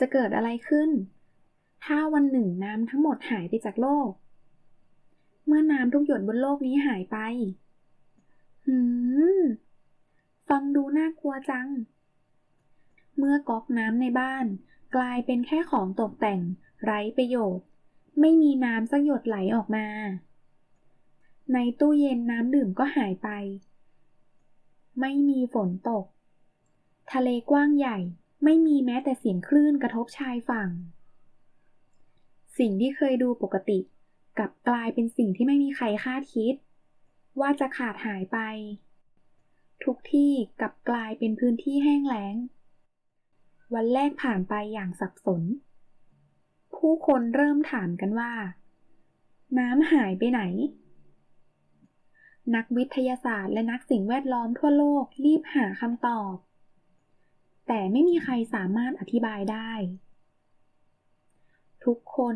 จะเกิดอะไรขึ้น ถ้าวันหนึ่งน้ำทั้งหมดหายไปจากโลก เมื่อน้ำทุกหยดบนโลกนี้หายไป หืม ฟังดูน่ากลัวจัง เมื่อก๊อกน้ำในบ้าน กลายเป็นแค่ของตกแต่ง ไร้ประโยชน์ ไม่มีน้ำสักหยดไหลออกมา ในตู้เย็นน้ำดื่มก็หายไป ไม่มีฝนตก ทะเลกว้างใหญ่ ไม่มีแม้แต่เสียงคลื่นกระทบชายฝั่ง สิ่งที่เคยดูปกติ กลับกลายเป็นสิ่งที่ไม่มีใครคาดคิด ว่าจะขาดหายไป ทุกที่กลับกลายเป็นพื้นที่แห้งแล้ง วันแรกผ่านไปอย่างสับสน ผู้คนเริ่มถามกันว่า น้ำหายไปไหน นักวิทยาศาสตร์และนักสิ่งแวดล้อมทั่วโลกรีบหาคำตอบ ไม่มีใครสามารถอธิบายได้ ทุกคน